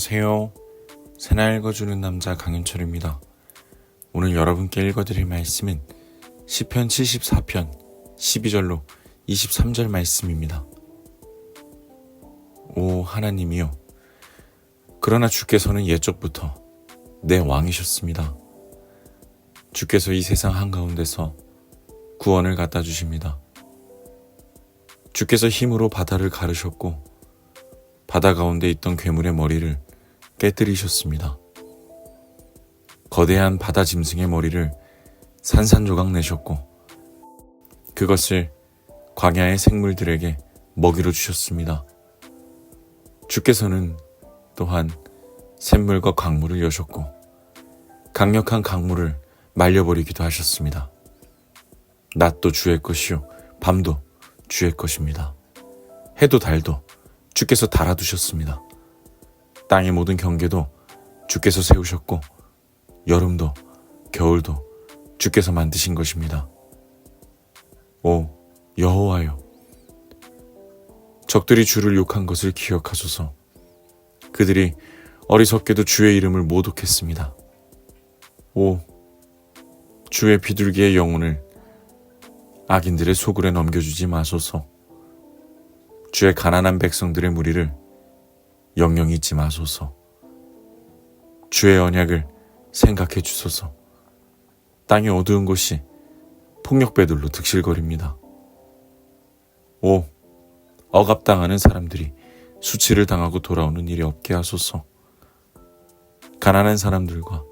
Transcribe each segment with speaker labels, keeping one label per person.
Speaker 1: 안녕하세요. 새날 읽어주는 남자 강윤철입니다. 오늘 여러분께 읽어드릴 말씀은 시편 74편 12절로 23절 말씀입니다. 오 하나님이여 그러나 주께서는 옛적부터 내 왕이셨습니다. 주께서 이 세상 한가운데서 구원을 갖다 주십니다. 주께서 힘으로 바다를 가르셨고 바다 가운데 있던 괴물의 머리를 깨뜨리셨습니다. 거대한 바다 짐승의 머리를 산산조각 내셨고 그것을 광야의 생물들에게 먹이로 주셨습니다. 주께서는 또한 샘물과 강물을 여셨고 강력한 강물을 말려버리기도 하셨습니다. 낮도 주의 것이요 밤도 주의 것입니다. 해도 달도 주께서 달아두셨습니다. 땅의 모든 경계도 주께서 세우셨고 여름도 겨울도 주께서 만드신 것입니다. 오 여호와여 적들이 주를 욕한 것을 기억하소서 그들이 어리석게도 주의 이름을 모독했습니다. 오 주의 비둘기의 영혼을 악인들의 소굴에 넘겨주지 마소서. 주의 가난한 백성들의 무리를 영영 잊지 마소서. 주의 언약을 생각해 주소서. 땅의 어두운 곳이 폭력배들로 득실거립니다. 오, 억압당하는 사람들이 수치를 당하고 돌아오는 일이 없게 하소서. 가난한 사람들과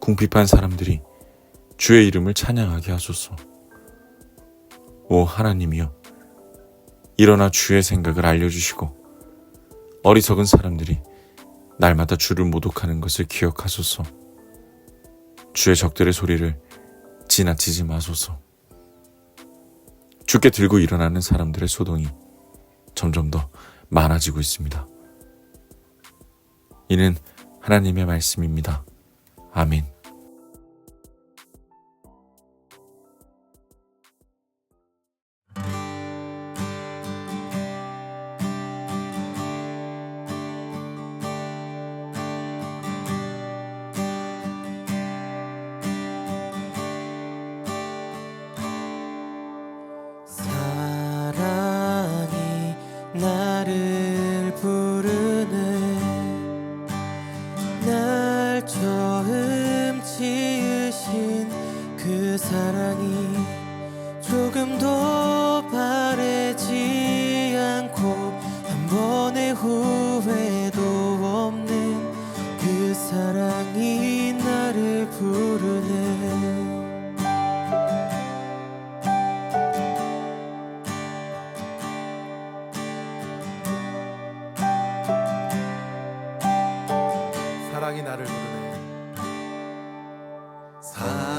Speaker 1: 궁핍한 사람들이 주의 이름을 찬양하게 하소서. 오 하나님이여, 일어나 주의 생각을 알려주시고 어리석은 사람들이 날마다 주를 모독하는 것을 기억하소서. 주의 적들의 소리를 지나치지 마소서. 주께 들고 일어나는 사람들의 소동이 점점 더 많아지고 있습니다. 이는 하나님의 말씀입니다. 아멘.
Speaker 2: 날 처음 지으신 그 사랑이 조금도 바래지 않고 한 번의 후 사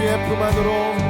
Speaker 2: 주의 품 안으로